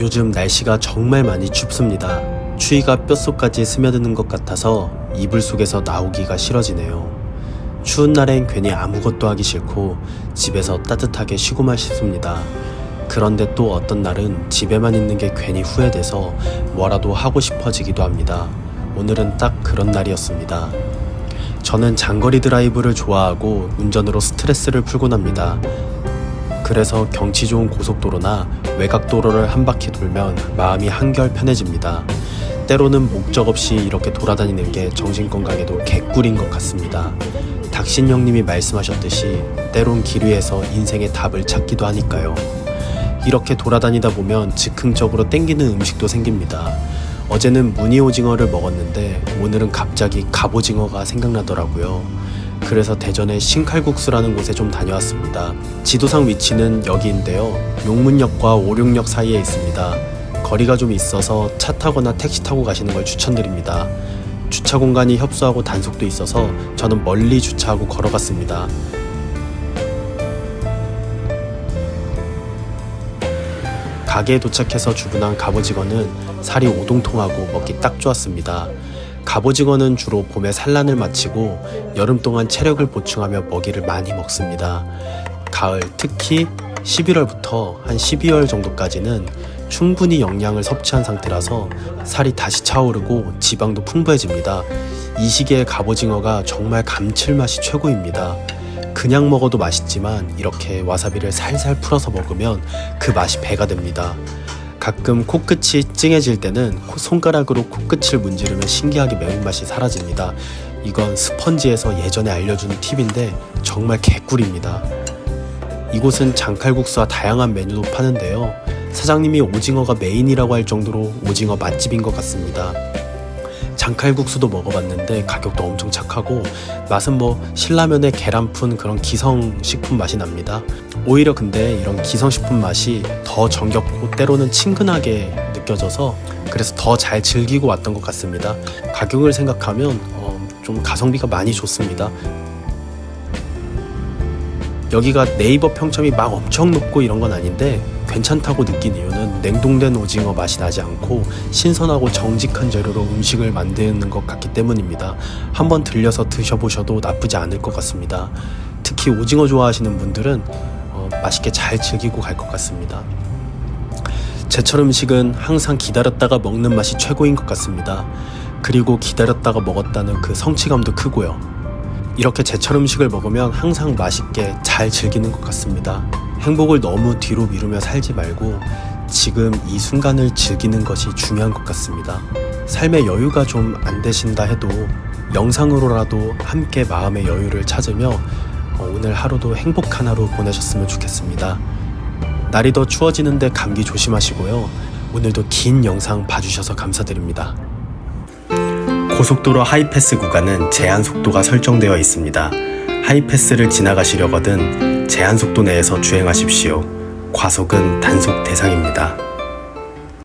요즘 날씨가 정말 많이 춥습니다. 추위가 뼛속까지 스며드는 것 같아서 이불 속에서 나오기가 싫어지네요. 추운 날엔 괜히 아무것도 하기 싫고 집에서 따뜻하게 쉬고만 싶습니다. 그런데 또 어떤 날은 집에만 있는 게 괜히 후회돼서 뭐라도 하고 싶어지기도 합니다. 오늘은 딱 그런 날이었습니다. 저는 장거리 드라이브를 좋아하고 운전으로 스트레스를 풀곤 합니다. 그래서 경치 좋은 고속도로나 외곽도로를 한 바퀴 돌면 마음이 한결 편해집니다. 때로는 목적 없이 이렇게 돌아다니는 게 정신 건강에도 개꿀인 것 같습니다. 닥신 형님이 말씀하셨듯이 때론 길 위에서 인생의 답을 찾기도 하니까요. 이렇게 돌아다니다 보면 즉흥적으로 땡기는 음식도 생깁니다. 어제는 무늬 오징어를 먹었는데 오늘은 갑자기 갑오징어가 생각나더라고요. 그래서 대전의 신칼국수라는 곳에 좀 다녀왔습니다. 지도상 위치는 여기인데요. 용문역과 오륙역 사이에 있습니다. 거리가 좀 있어서 차 타거나 택시 타고 가시는 걸 추천드립니다. 주차 공간이 협소하고 단속도 있어서 저는 멀리 주차하고 걸어갔습니다. 가게에 도착해서 주문한 갑오징어는 살이 오동통하고 먹기 딱 좋았습니다. 갑오징어는 주로 봄에 산란을 마치고 여름 동안 체력을 보충하며 먹이를 많이 먹습니다. 가을 특히 11월부터 한 12월 정도까지는 충분히 영양을 섭취한 상태라서 살이 다시 차오르고 지방도 풍부해집니다. 이 시기에 갑오징어가 정말 감칠맛이 최고입니다. 그냥 먹어도 맛있지만 이렇게 와사비를 살살 풀어서 먹으면 그 맛이 배가 됩니다. 가끔 코끝이 찡해질 때는 코- 손가락으로 코끝을 문지르면 신기하게 매운맛이 사라집니다. 이건 스펀지에서 예전에 알려준 팁인데 정말 개꿀입니다. 이곳은 장칼국수와 다양한 메뉴도 파는데요. 사장님이 오징어가 메인이라고 할 정도로 오징어 맛집인 것 같습니다. 장칼국수도 먹어봤는데 가격도 엄청 착하고 맛은 뭐 신라면에 계란 푼 그런 기성식품 맛이 납니다. 오히려 근데 이런 기성식품 맛이 더 정겹고 때로는 친근하게 느껴져서 그래서 더 잘 즐기고 왔던 것 같습니다. 가격을 생각하면 어, 좀 가성비가 많이 좋습니다. 여기가 네이버 평점이 막 엄청 높고 이런 건 아닌데 괜찮다고 느낀 이유는 냉동된 오징어 맛이 나지 않고 신선하고 정직한 재료로 음식을 만드는 것 같기 때문입니다. 한번 들려서 드셔보셔도 나쁘지 않을 것 같습니다. 특히 오징어 좋아하시는 분들은 어, 맛있게 잘 즐기고 갈 것 같습니다. 제철 음식은 항상 기다렸다가 먹는 맛이 최고인 것 같습니다. 그리고 기다렸다가 먹었다는 그 성취감도 크고요. 이렇게 제철 음식을 먹으면 항상 맛있게 잘 즐기는 것 같습니다. 행복을 너무 뒤로 미루며 살지 말고 지금 이 순간을 즐기는 것이 중요한 것 같습니다. 삶의 여유가 좀 안 되신다 해도 영상으로라도 함께 마음의 여유를 찾으며 어, 오늘 하루도 행복한 하루 보내셨으면 좋겠습니다. 날이 더 추워지는데 감기 조심하시고요. 오늘도 긴 영상 봐주셔서 감사드립니다. 고속도로 하이패스 구간은 제한 속도가 설정되어 있습니다. 하이패스를 지나가시려거든 제한 속도 내에서 주행하십시오. 과속은 단속 대상입니다.